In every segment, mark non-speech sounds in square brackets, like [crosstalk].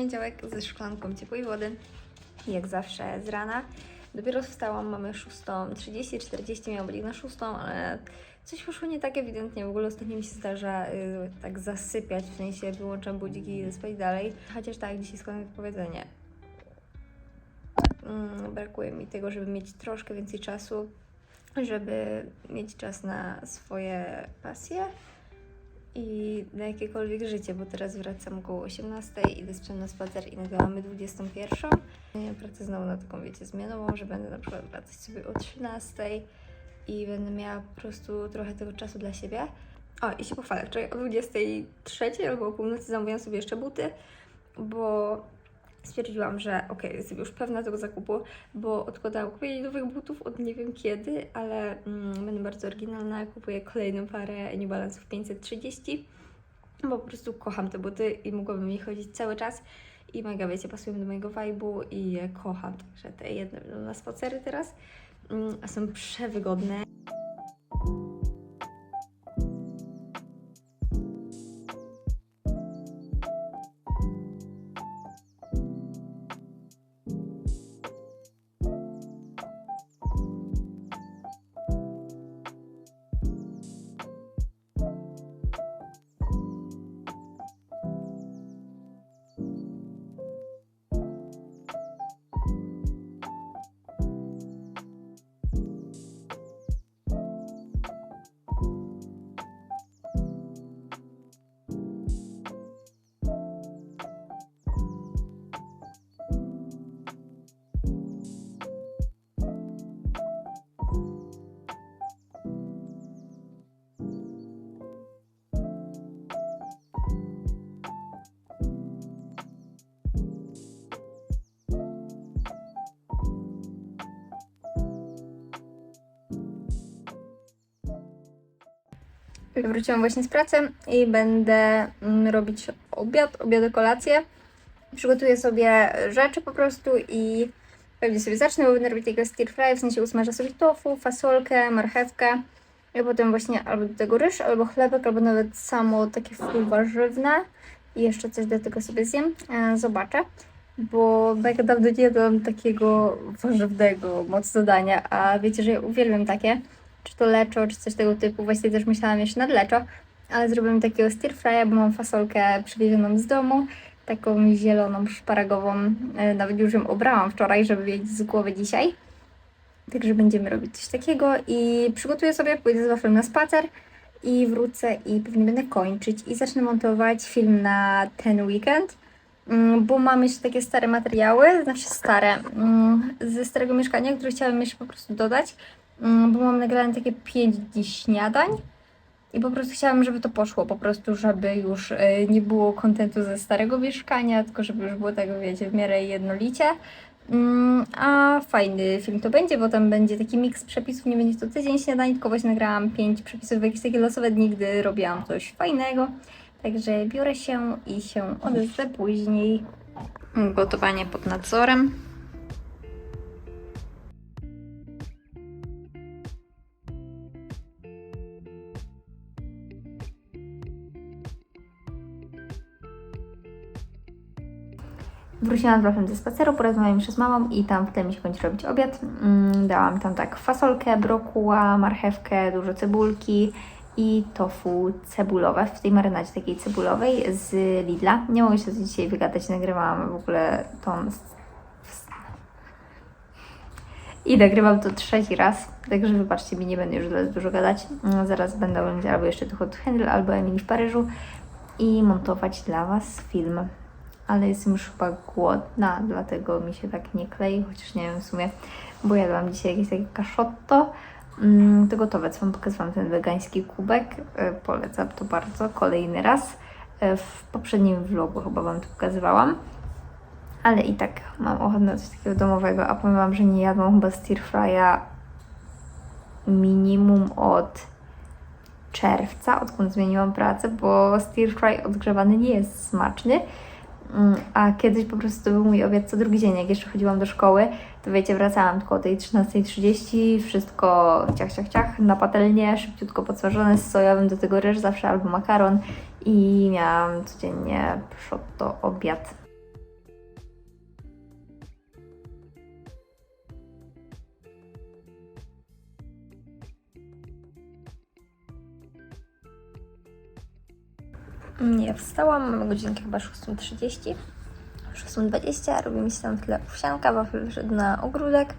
poniedziałek ze szklanką ciepłej wody, jak zawsze z rana. Dopiero wstałam, mamy 6.30, 40 miał być na 6, ale coś poszło nie tak ewidentnie. W ogóle ostatnio mi się zdarza y, tak zasypiać, w sensie wyłączam budziki i spać dalej. Chociaż tak, dzisiaj składam wypowiedzenie. Mm, brakuje mi tego, żeby mieć troszkę więcej czasu, żeby mieć czas na swoje pasje i na jakiekolwiek życie, bo teraz wracam około 18, idę z psem na spacer i nagle mamy 21. Ja pracę znowu na taką, wiecie, zmianową, że będę na przykład wracać sobie o 13 i będę miała po prostu trochę tego czasu dla siebie. O, i się pochwalę, wczoraj o 23 albo o północy zamówiłam sobie jeszcze buty, bo stwierdziłam, że okej, jestem już pewna tego zakupu, bo odkładałam kupienie nowych butów od nie wiem kiedy, ale mm, będę bardzo oryginalna, kupuję kolejną parę New Balance'ów 530, bo po prostu kocham te buty i mogłabym je chodzić cały czas i mega, wiecie, pasują do mojego vibe'u i je kocham, także te jedne będą na spacery teraz, mm, a są przewygodne. Wróciłam właśnie z pracy i będę mm, robić obiad, obiad, kolację. Przygotuję sobie rzeczy po prostu i pewnie sobie zacznę, bo będę robić takiego stir fry, w sensie usmażę sobie tofu, fasolkę, marchewkę i potem właśnie albo do tego ryż, albo chlebek, albo nawet samo takie full warzywne i jeszcze coś do tego sobie zjem. E, Zobaczę, bo mega dawno nie jadłam takiego warzywnego mocno dania, a wiecie, że ja uwielbiam takie czy to leczo, czy coś tego typu. Właściwie też myślałam jeszcze nad leczo, ale zrobimy takiego stir fry'a, bo mam fasolkę przywiezioną z domu, taką zieloną, szparagową. E, Nawet już ją obrałam wczoraj, żeby mieć z głowy dzisiaj. Także będziemy robić coś takiego i przygotuję sobie, pójdę z waflem na spacer i wrócę i pewnie będę kończyć i zacznę montować film na ten weekend, mm, bo mam jeszcze takie stare materiały, znaczy stare, mm, ze starego mieszkania, które chciałabym jeszcze po prostu dodać, bo mam nagrane takie 5 dni śniadań i po prostu chciałam, żeby to poszło, po prostu, żeby już y, nie było kontentu ze starego mieszkania, tylko żeby już było tego, wiecie, w miarę jednolicie. Mm, A fajny film to będzie, bo tam będzie taki miks przepisów, nie będzie to tydzień śniadań, tylko właśnie nagrałam 5 przepisów, jakieś takie losowe dni, gdy robiłam coś fajnego. Także biorę się i się odezwę później. Gotowanie pod nadzorem. Wróciłam z Rafem ze spaceru, porozmawiałam jeszcze z mamą i tam w mi się kończy robić obiad. Mm, Dałam tam tak fasolkę, brokuła, marchewkę, dużo cebulki i tofu cebulowe w tej marynadzie takiej cebulowej z Lidla. Nie mogę się dzisiaj wygadać, nagrywałam w ogóle tą... I nagrywam to trzeci raz, także wybaczcie mi, nie będę już za dużo gadać. Mm, Zaraz będę oglądać albo jeszcze tych od Handel, albo Emily w Paryżu i montować dla Was film ale jestem już chyba głodna, dlatego mi się tak nie klei, chociaż nie wiem w sumie, bo jadłam dzisiaj jakieś takie kaszotto. Mm, to gotowe, co Wam pokazywałam, ten wegański kubek. E, Polecam to bardzo, kolejny raz. E, W poprzednim vlogu chyba Wam to pokazywałam. Ale i tak mam ochotę na coś takiego domowego, a powiem Wam, że nie jadłam chyba stir minimum od czerwca, odkąd zmieniłam pracę, bo stir fry odgrzewany nie jest smaczny. Mm, A kiedyś po prostu to był mój obiad co drugi dzień. Jak jeszcze chodziłam do szkoły, to wiecie, wracałam tylko o tej 13.30, wszystko ciach, ciach, ciach, na patelnię, szybciutko podsmażone z sojowym, do tego ryż zawsze albo makaron i miałam codziennie to obiad. Ja wstałam, mamy godzinkę chyba 6.30. 6.20, robi mi się tam w tle owsianka, wafel wyszedł na ogródek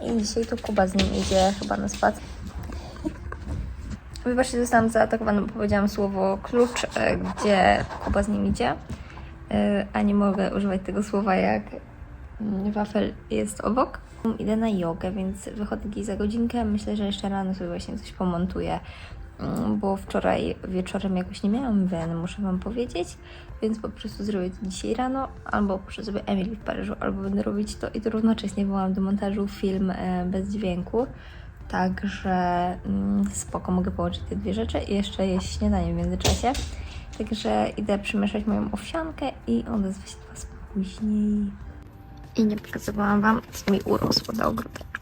i dzisiaj to Kuba z nim idzie chyba na spacer. Wybaczcie, zostałam zaatakowana, bo powiedziałam słowo klucz, e, gdzie Kuba z nim idzie, E, a nie mogę używać tego słowa jak wafel jest obok. Idę na jogę, więc wychodzę gdzieś za godzinkę. Myślę, że jeszcze rano sobie właśnie coś pomontuję, bo wczoraj wieczorem jakoś nie miałam wen, muszę Wam powiedzieć, więc po prostu zrobię to dzisiaj rano, albo puszczę sobie Emily w Paryżu, albo będę robić to i to równocześnie, bo mam do montażu film e, bez dźwięku. Także mm, spoko, mogę połączyć te dwie rzeczy i jeszcze jeść śniadanie w międzyczasie. Także idę przymieszać moją owsiankę i odezwę się do Was później. I nie pokazywałam Wam, co mi urosło do ogródeczku.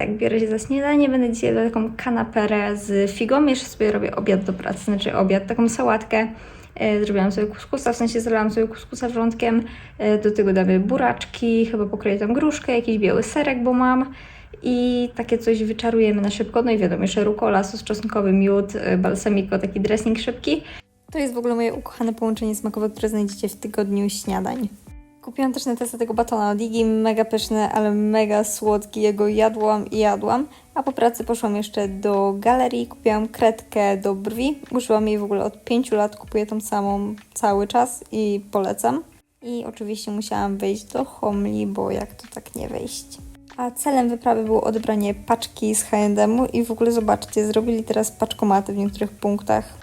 Tak, biorę się za śniadanie. Będę dzisiaj jadła taką kanaperę z figą. Jeszcze sobie robię obiad do pracy, znaczy obiad, taką sałatkę. E, Zrobiłam sobie kuskusa, w sensie zalałam sobie kuskusa wrzątkiem. E, Do tego damy buraczki, chyba pokroję tam gruszkę, jakiś biały serek, bo mam. I takie coś wyczarujemy na szybko. No i wiadomo, jeszcze rukola, sos czosnkowy, miód, e, balsamico, taki dressing szybki. To jest w ogóle moje ukochane połączenie smakowe, które znajdziecie w tygodniu śniadań. Kupiłam też na testę tego batona od Iggy, mega pyszny, ale mega słodki. Jego jadłam i jadłam. A po pracy poszłam jeszcze do galerii, kupiłam kredkę do brwi. Użyłam jej w ogóle od 5 lat, kupuję tą samą cały czas i polecam. I oczywiście musiałam wejść do Homli, bo jak to tak nie wejść. A celem wyprawy było odebranie paczki z H&M-u i w ogóle zobaczcie, zrobili teraz paczkomaty w niektórych punktach.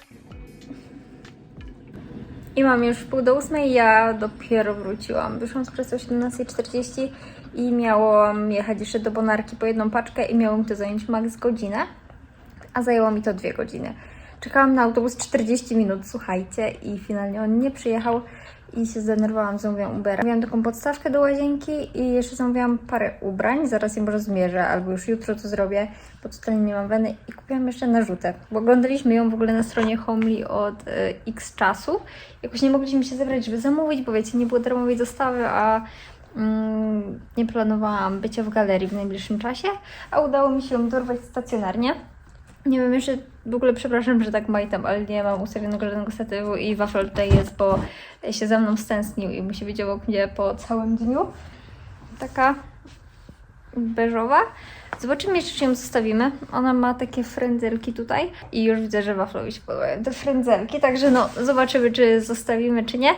I mam już pół do ósmej, ja dopiero wróciłam. Wyszłam z pracy o 17.40 i miałam jechać jeszcze do Bonarki po jedną paczkę i miało mi to zająć max godzinę, a zajęło mi to dwie godziny. Czekałam na autobus 40 minut, słuchajcie, i finalnie on nie przyjechał i się zdenerwowałam, zamówiłam Ubera. Miałam taką podstawkę do łazienki i jeszcze zamówiłam parę ubrań, zaraz je może zmierzę, albo już jutro to zrobię, bo totalnie nie mam weny i kupiłam jeszcze narzutę, bo oglądaliśmy ją w ogóle na stronie Homely od y, x czasu. Jakoś nie mogliśmy się zebrać, żeby zamówić, bo wiecie, nie było darmowej dostawy, a mm, nie planowałam bycia w galerii w najbliższym czasie, a udało mi się ją dorwać stacjonarnie. Nie wiem, jeszcze w ogóle przepraszam, że tak majtam, ale nie mam ustawionego żadnego statywu i wafel tutaj jest, bo się ze mną stęsknił i musi być obok mnie po całym dniu. Taka beżowa. Zobaczymy jeszcze, czy ją zostawimy. Ona ma takie frędzelki tutaj i już widzę, że waflowi się podobają te frędzelki, także no zobaczymy, czy zostawimy, czy nie.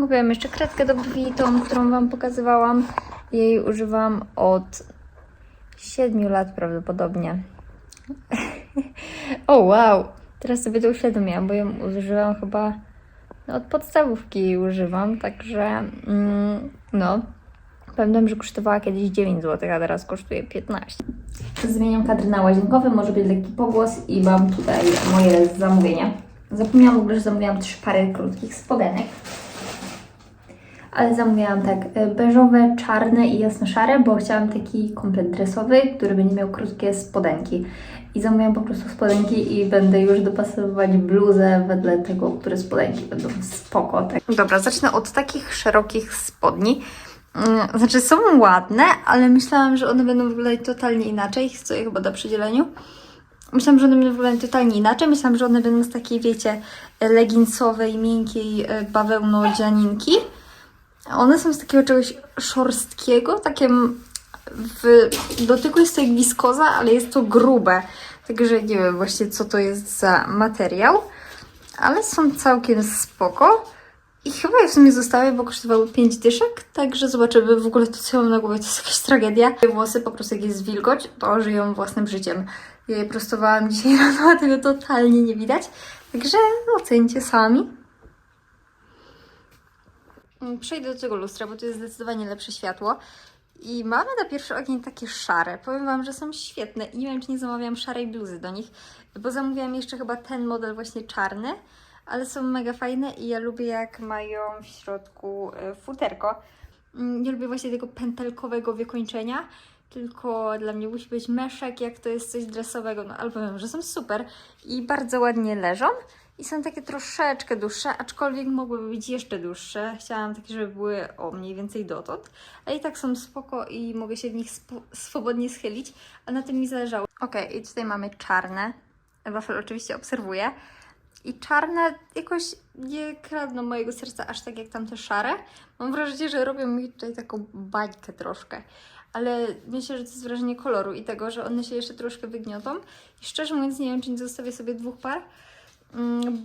Kupiłam jeszcze kredkę do brwi, tą, którą Wam pokazywałam. Jej używam od 7 lat prawdopodobnie. [laughs] o wow! Teraz sobie to uświadomiłam, bo ją używam chyba no, od podstawówki używam, także mm, no. Pamiętam, że kosztowała kiedyś 9 zł, a teraz kosztuje 15. Zmieniam kadr na łazienkowy, może być lekki pogłos i mam tutaj moje zamówienia. Zapomniałam w ogóle, że zamówiłam trzy pary krótkich spodenek. Ale zamówiłam tak e, beżowe, czarne i jasno-szare, bo chciałam taki komplet dresowy, który będzie miał krótkie spodenki. I zamówiłam po prostu spodenki i będę już dopasowywać bluzę wedle tego, które spodenki będą spoko. Tak. Dobra, zacznę od takich szerokich spodni. Mm, Znaczy są ładne, ale myślałam, że one będą wyglądać totalnie inaczej. Stoję chyba do przydzieleniu. Myślałam, że one będą wyglądać totalnie inaczej. Myślałam, że one będą z takiej, wiecie, leginsowej, miękkiej e, bawełno-dzianinki. A One są z takiego czegoś szorstkiego, takie w dotyku jest to jak wiskoza, ale jest to grube. Także nie wiem właśnie, co to jest za materiał. Ale są całkiem spoko. I chyba je w sumie zostawię, bo kosztowały 5 dyszek, także zobaczymy w ogóle to, co mam na głowie, to jest jakaś tragedia. Włosy po prostu jak jest wilgoć, to żyją własnym życiem. Ja je prostowałam dzisiaj [laughs] rano, a tego totalnie nie widać. Także ocencie sami. Mm, Przejdę do tego lustra, bo tu jest zdecydowanie lepsze światło. I mamy na pierwszy ogień takie szare. Powiem Wam, że są świetne i nie wiem, czy nie zamawiałam szarej bluzy do nich, bo zamówiłam jeszcze chyba ten model właśnie czarny, ale są mega fajne i ja lubię jak mają w środku e, futerko. Mm, Nie lubię właśnie tego pętelkowego wykończenia, tylko dla mnie musi być meszek, jak to jest coś dresowego, no ale powiem, że są super i bardzo ładnie leżą. I są takie troszeczkę dłuższe, aczkolwiek mogłyby być jeszcze dłuższe. Chciałam takie, żeby były o mniej więcej dotąd. Ale i tak są spoko i mogę się w nich swobodnie schylić, a na tym mi zależało. Ok, i tutaj mamy czarne. Wafel oczywiście obserwuje. I czarne jakoś nie kradną mojego serca aż tak jak tamte szare. Mam wrażenie, że robią mi tutaj taką bańkę troszkę. Ale myślę, że to jest wrażenie koloru i tego, że one się jeszcze troszkę wygniotą. I szczerze mówiąc, nie wiem, czy nie zostawię sobie dwóch par,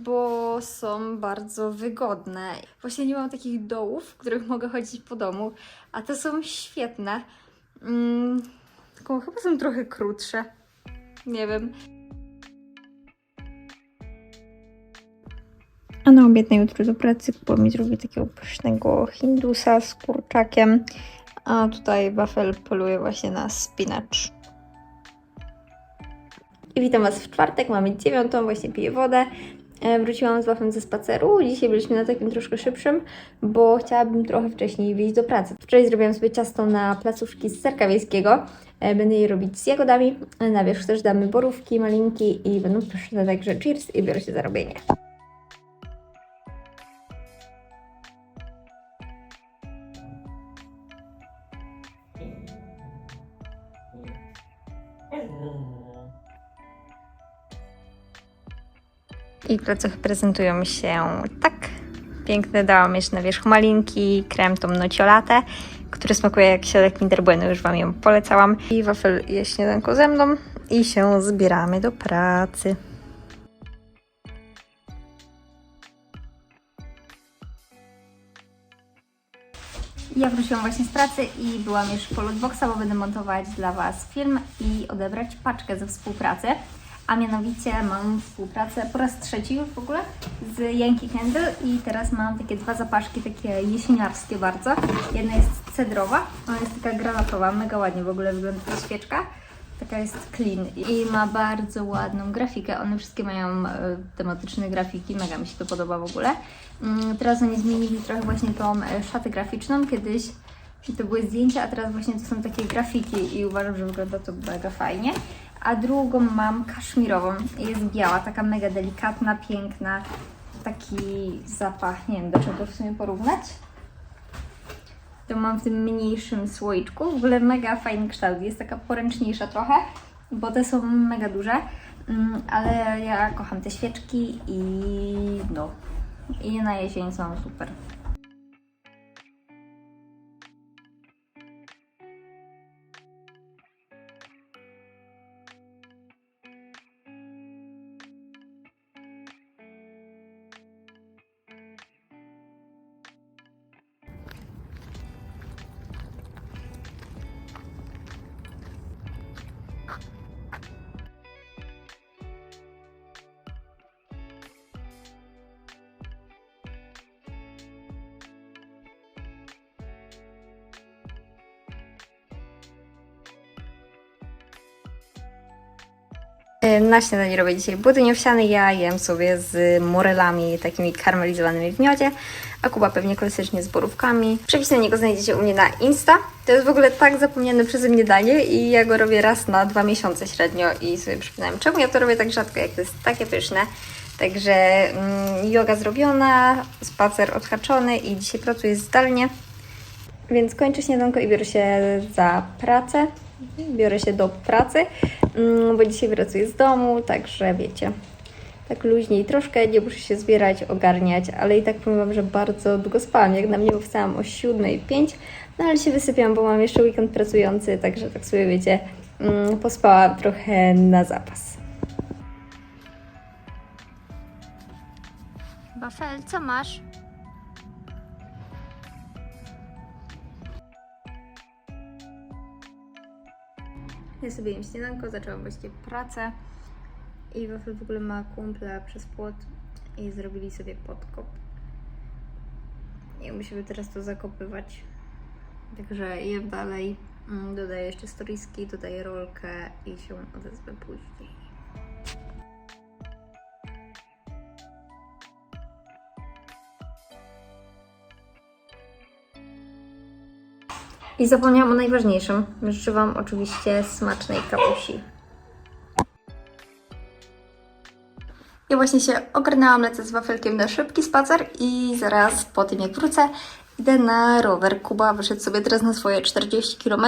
bo są bardzo wygodne. Właśnie nie mam takich dołów, w których mogę chodzić po domu, a te są świetne. Mm, tylko chyba są trochę krótsze. Nie wiem. A na obiad na jutro do pracy bo mi zrobię takiego pysznego hindusa z kurczakiem. A tutaj wafel poluje właśnie na spinacz. I witam Was w czwartek, mamy dziewiątą, właśnie piję wodę. E, Wróciłam z Wafem ze spaceru. Dzisiaj byliśmy na takim troszkę szybszym, bo chciałabym trochę wcześniej wyjść do pracy. Wczoraj zrobiłam sobie ciasto na placuszki z serka wiejskiego. E, Będę je robić z jagodami. E, Na wierzch też damy borówki, malinki i będą pyszne, także cheers i biorę się za robienie. I placochy prezentują się tak. Piękne dałam jeszcze na wierzch malinki, krem tą nociolatę, który smakuje jak środek Kinder Bueno, już Wam ją polecałam. I wafel je śniadanko ze mną i się zbieramy do pracy. Ja wróciłam właśnie z pracy i byłam już po Lootboxa, bo będę montować dla Was film i odebrać paczkę ze współpracy. A mianowicie mam współpracę po raz trzeci już w ogóle z Yankee Candle i teraz mam takie dwa zapaszki, takie jesieniarskie bardzo. Jedna jest cedrowa, ona jest taka granatowa, mega ładnie w ogóle wygląda ta świeczka. Taka jest clean i ma bardzo ładną grafikę. One wszystkie mają e, tematyczne grafiki, mega mi się to podoba w ogóle. Mm, Teraz oni zmienili trochę właśnie tą e, szatę graficzną. Kiedyś to były zdjęcia, a teraz właśnie to są takie grafiki i uważam, że wygląda to mega fajnie. A drugą mam kaszmirową. Jest biała, taka mega delikatna, piękna. Taki zapach, nie wiem do czego w sumie porównać. To mam w tym mniejszym słoiczku. W ogóle mega fajny kształt. Jest taka poręczniejsza trochę, bo te są mega duże. Mm, Ale ja kocham te świeczki i no. I na jesień są super. Na śniadanie robię dzisiaj budyń owsiany. Ja jem sobie z morelami takimi karmelizowanymi w miodzie, a Kuba pewnie klasycznie z borówkami. Przepis na niego znajdziecie u mnie na Insta. To jest w ogóle tak zapomniane przeze mnie danie i ja go robię raz na dwa miesiące średnio i sobie przypominam, czemu ja to robię tak rzadko, jak to jest takie pyszne. Także mm, yoga zrobiona, spacer odhaczony i dzisiaj pracuję zdalnie. Więc kończę śniadanko i biorę się za pracę. Biorę się do pracy, bo dzisiaj pracuję z domu, także wiecie, tak luźniej troszkę, nie muszę się zbierać, ogarniać, ale i tak powiem Wam, że bardzo długo spałam. Jak na mnie wstałam o 7.05, no ale się wysypiam, bo mam jeszcze weekend pracujący, także tak sobie wiecie, mm, pospałam trochę na zapas. Wafel, co masz? Ja sobie jem śniadanko, zaczęłam właśnie pracę i Wafel w ogóle ma kumpla przez płot i zrobili sobie podkop. I musimy teraz to zakopywać. Także jem dalej. Mm, Dodaję jeszcze storiski, dodaję rolkę i się odezwę później. I zapomniałam o najważniejszym. Życzę Wam oczywiście smacznej kapusi. Ja właśnie się ogarnęłam, lecę z wafelkiem na szybki spacer i zaraz po tym jak wrócę idę na rower. Kuba wyszedł sobie teraz na swoje 40 km,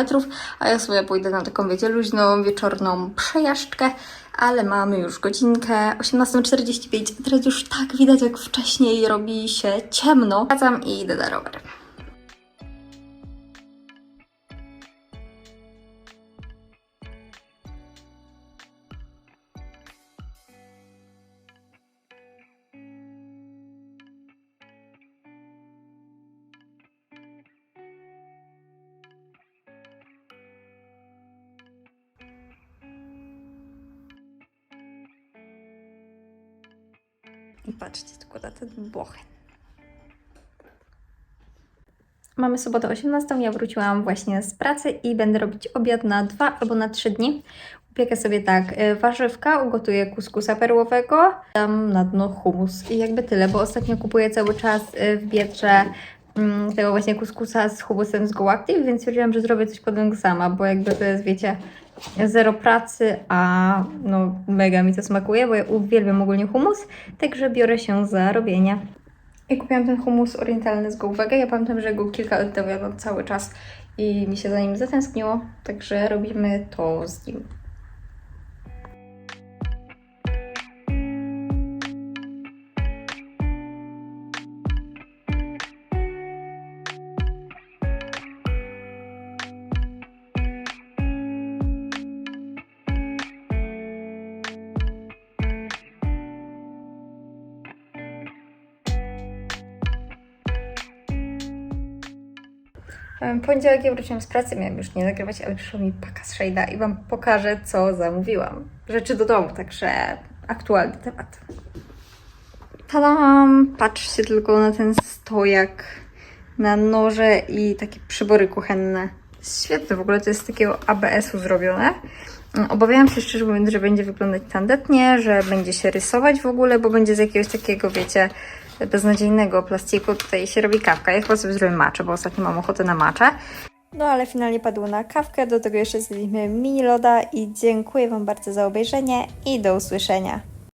a ja sobie pójdę na taką, wiecie, luźną, wieczorną przejażdżkę, ale mamy już godzinkę 18.45, a teraz już tak widać jak wcześniej robi się ciemno. Wracam i idę na rower. I patrzcie tylko na ten bochen. Mamy sobotę 18. Ja wróciłam właśnie z pracy i będę robić obiad na dwa albo na trzy dni. Upiekę sobie tak y, warzywka, ugotuję kuskusa perłowego, dam na dno humus i jakby tyle, bo ostatnio kupuję cały czas y, w Biedrze tego właśnie kuskusa z humusem z GoActive, więc stwierdziłam, że zrobię coś podobnego sama, bo jakby to jest, wiecie, zero pracy, a no mega mi to smakuje, bo ja uwielbiam ogólnie humus, także biorę się za robienie. I kupiłam ten humus orientalny z GoWega. Ja pamiętam, że go kilka lat temu jadłam cały czas i mi się za nim zatęskniło, także robimy to z nim. Poniedziałek ja wróciłam z pracy, miałam już nie nagrywać, ale przyszła mi paka z Shade'a i Wam pokażę, co zamówiłam. Rzeczy do domu, także aktualny temat. Tadam! Patrzcie tylko na ten stojak, na noże i takie przybory kuchenne. Świetne, w ogóle to jest z takiego ABS-u zrobione. Obawiałam się szczerze mówiąc, że będzie wyglądać tandetnie, że będzie się rysować w ogóle, bo będzie z jakiegoś takiego, wiecie, beznadziejnego plastiku. Tutaj się robi kawka. Ja chyba sobie zrobię maczę, bo ostatnio mam ochotę na maczę. No ale finalnie padło na kawkę, do tego jeszcze zrobiliśmy mini loda i dziękuję Wam bardzo za obejrzenie i do usłyszenia.